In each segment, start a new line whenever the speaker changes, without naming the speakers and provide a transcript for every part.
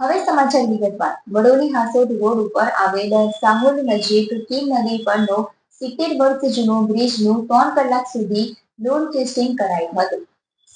હવે સમાચાર વિગતવાર વડોલી હાસોદ રોડ ઉપર આવેલ સાહોલ નજીક કીમ નદી પરનો સિત્તેર વર્ષ જૂનો બ્રિજનું ત્રણ કલાક સુધી લોડ ટેસ્ટિંગ કરાયું હતું.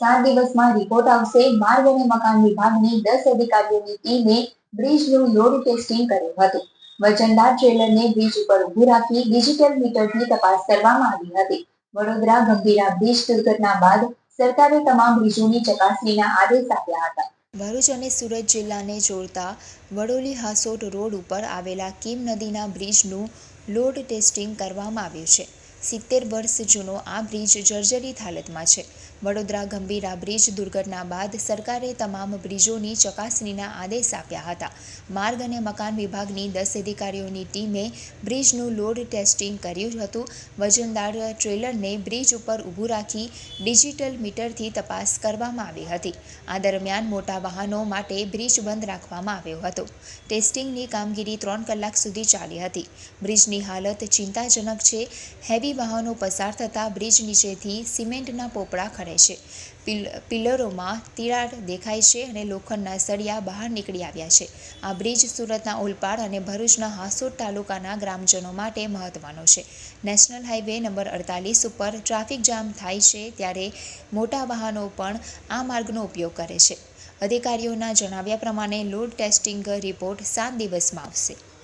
સાત દિવસમાં રિપોર્ટ આવશે, માર્ગ અને મકાન વિભાગની દસ અધિકારીઓની ટીમે બ્રિજનું લોડ ટેસ્ટિંગ કર્યું હતું. વજનદાર ટ્રેલરને બ્રિજ ઉપર ઊભું રાખી ડિજિટલ મીટરની તપાસ કરવામાં આવી હતી. વડોદરા ગંભીરા બ્રિજ દુર્ઘટના બાદ સરકારે તમામ બ્રિજોની ચકાસણીના આદેશ આપ્યા હતા.
ભરૂચ અને સુરત જિલ્લાને જોડતા વડોલી હાસોટ રોડ ઉપર આવેલા કીમ નદીના બ્રિજનું લોડ ટેસ્ટિંગ કરવામાં આવ્યું છે. સિત્તેર વર્ષ જૂનો આ બ્રિજ જર્જરિત હાલતમાં છે. વડોદરા ગંભીરા બ્રિજ દુર્ઘટના બાદ સરકારે તમામ બ્રિજોની ચકાસણીના આદેશ આપ્યા હતા. માર્ગ અને મકાન વિભાગની દસ અધિકારીઓની ટીમે બ્રિજનું લોડ ટેસ્ટિંગ કર્યું હતું. વજનદાર ટ્રેલરને બ્રિજ ઉપર ઊભું રાખી ડિજિટલ મીટરથી તપાસ કરવામાં આવી હતી. આ દરમિયાન મોટા વાહનો માટે બ્રિજ બંધ રાખવામાં આવ્યો હતો. ટેસ્ટિંગની કામગીરી ત્રણ કલાક સુધી ચાલી હતી. બ્રિજની હાલત ચિંતાજનક છે. હેવી વાહનો પસાર થતાં બ્રિજ નીચેથી સિમેન્ટના પોપડા ખરે છે. પિલ, પિલરોમાં તિરાડ દેખાય છે અને લોખંડના સળિયા બહાર નીકળી આવ્યા છે. આ બ્રિજ સુરતના ઓલપાડ અને ભરૂચના હાસોદ તાલુકાના ગ્રામજનો માટે મહત્વનો છે. નેશનલ હાઈવે નંબર અડતાલીસ ઉપર ટ્રાફિક જામ થાય છે ત્યારે મોટા વાહનો પણ આ માર્ગનો ઉપયોગ કરે છે. અધિકારીઓના જણાવ્યા પ્રમાણે લોડ ટેસ્ટિંગ રિપોર્ટ સાત દિવસમાં આવશે.